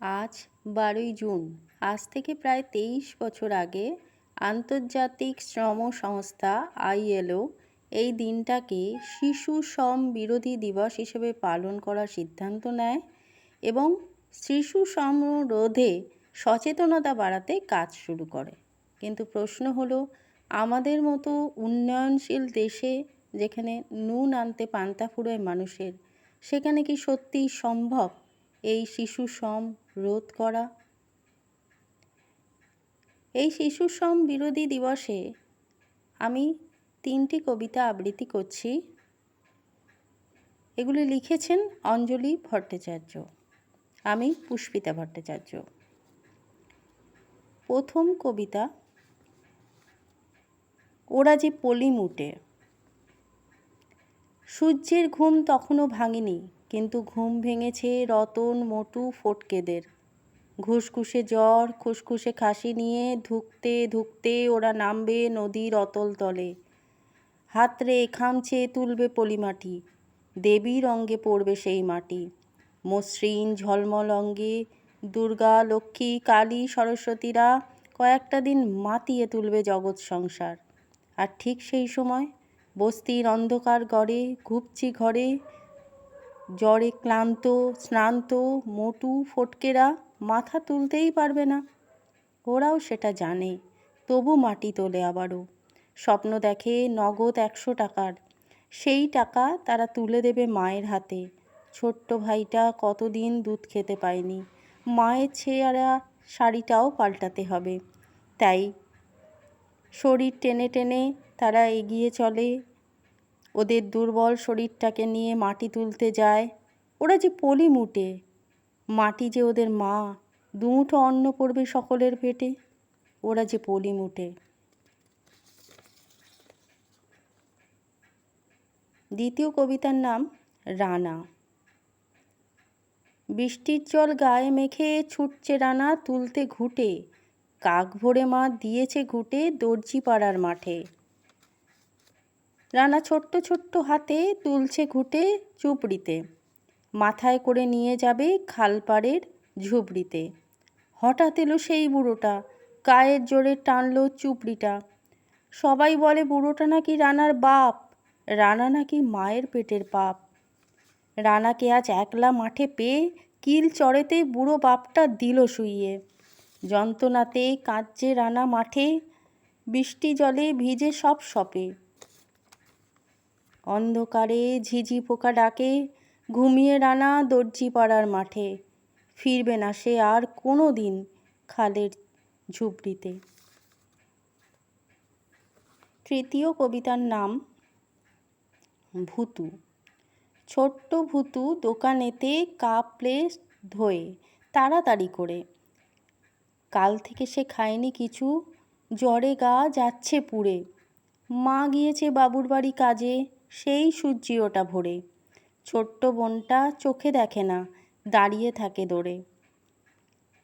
আজ বারোই জুন। আজ থেকে প্রায় তেইশ বছর আগে আন্তর্জাতিক শ্রম সংস্থা আইএলও এই দিনটাকে শিশু শ্রম বিরোধী দিবস হিসেবে পালন করার সিদ্ধান্ত নেয় এবং শিশু শ্রম রোধে সচেতনতা বাড়াতে কাজ শুরু করে। কিন্তু প্রশ্ন হলো, আমাদের মতো উন্নয়নশীল দেশে যেখানে নুন আনতে পান্তা ফুরোয় মানুষের, সেখানে কি সত্যিই সম্ভব এই শিশু শ্রম রোধ করা। এই শিশু শ্রম বিরোধী দিবসে আমি তিনটি কবিতা আবৃত্তি করছি। এগুলি লিখেছেন অঞ্জলি ভট্টাচার্য। আমি পুষ্পিতা ভট্টাচার্য। প্রথম কবিতা, ওরা যে পলি মুটে। সূর্যের ঘুম তখনও ভাঙেনি কিন্তু ঘুম ভেঙেছে রতন মোটু ফটকেদের। ঘুসঘুসে জ্বর, খুসখুসে খাসি নিয়ে ধুকতে ধুকতে ওরা নামবে নদীর অতল তলে। হাতরে খামছে তুলবে পলিমাটি দেবীর অঙ্গে পড়বে সেই মাটি। মসৃণ ঝলমল অঙ্গে দুর্গা, লক্ষ্মী, কালী, সরস্বতীরা কয়েকটা দিন মাতিয়ে তুলবে জগৎ সংসার। আর ঠিক সেই সময় বস্তির অন্ধকার গড়ে, ঘুপচি ঘরে জ্বরে ক্লান্ত স্নান্ত মোটু, ফটকেরা মাথা তুলতেই পারবে না। ওরাও সেটা জানে, তবু মাটি তোলে আবারও। স্বপ্ন দেখে নগদ একশো টাকার, সেই টাকা তারা তুলে দেবে মায়ের হাতে। ছোট্ট ভাইটা কতদিন দুধ খেতে পায়নি, মায়ের ছেঁড়া শাড়িটাও পাল্টাতে হবে। তাই শরীর টেনে টেনে তারা এগিয়ে চলে ওদের দুর্বল শরীরটাকে নিয়ে মাটি তুলতে যায়। ওরা যে পলি মুটে। মাটি যে ওদের মা। দুমুঠো অন্ন পড়বে সকলের পেটে। ওরা যে পলি মুটে। দ্বিতীয় কবিতার নাম রানা। বৃষ্টির জল গায়ে মেখে ছুটছে রানা, তুলতে ঘুটে। কাক ভরে মা দিয়েছে ঘুটে দর্জি পাড়ার মাঠে। রানা ছোট্ট ছোট্ট হাতে তুলছে ঘুটে চুপড়িতে। মাথায় করে নিয়ে যাবে খালপাড়ের ঝুপড়িতে। হঠাৎ এলো সেই বুড়োটা, গায়ের জোরে টানলো চুপড়িটা। সবাই বলে, বুড়োটা নাকি রানার বাপ? রানা নাকি মায়ের পেটের পাপ রানাকে আজ একলা মাঠে পেয়ে কিল চড়েতে বুড়ো বাপটা দিল শুইয়ে। যন্ত্রণাতে কাঁদছে রানা মাঠে, বৃষ্টি জলে ভিজে সব সপে। অন্ধকারে ঝিঝি পোকা ডাকে, ঘুমিয়ে রানা দর্জি পাড়ার মাঠে। ফিরবে না সে আর কোনো দিন খালের ঝুপড়িতে। তৃতীয় কবিতার নাম, ভুতু। ছোট্ট ভুতু দোকানেতে কাপ প্লেট ধোয়ে, তাড়াতাড়ি করে। কাল থেকে সে খায়নি কিছু, জ্বরে গা যাচ্ছে পুড়ে। মা গিয়েছে বাবুর বাড়ি কাজে সেই সূর্যি ওটা ভোরে। ছোট্ট বোনটা চোখে দেখে না, দাঁড়িয়ে থাকে দৌড়ে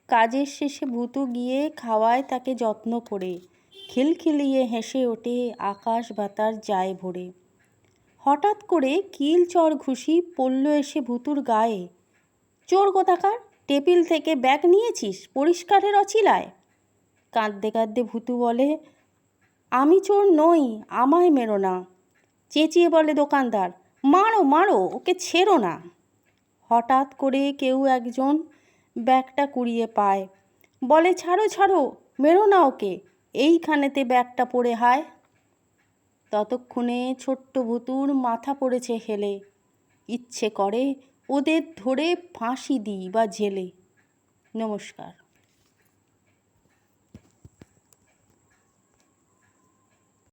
কাজের শেষে ভুতু গিয়ে খাওয়ায় তাকে যত্ন করে। খিলখিলিয়ে হেসে ওঠে আকাশ বাতার যায় ভরে। হঠাৎ করে কিল চর ঘুষি পড়ল এসে ভুতুর গায়ে। চোর কোথাকার? টেবিল থেকে ব্যাগ নিয়েছিস? পরিষ্কারের অচিলায় কাঁদতে কাঁদতে ভুতু বলে, আমি চোর নই, আমায় মেরো না। চেঁচিয়ে বলে, দোকানদার, মারো মারো, ওকে ছেড়ো না। হঠাৎ করে কেউ একজন ব্যাগটা কুড়িয়ে পায়। বলে, ছাড়ো ছাড়ো, মেরো না ওকে, এইখানেতে ব্যাগটা পড়ে হায়। ততক্ষণে ছোট্ট ভুতুর মাথা পড়েছে হেলে। ইচ্ছে করে ওদের ধরে ফাঁসি দিই বা জেলে। নমস্কার।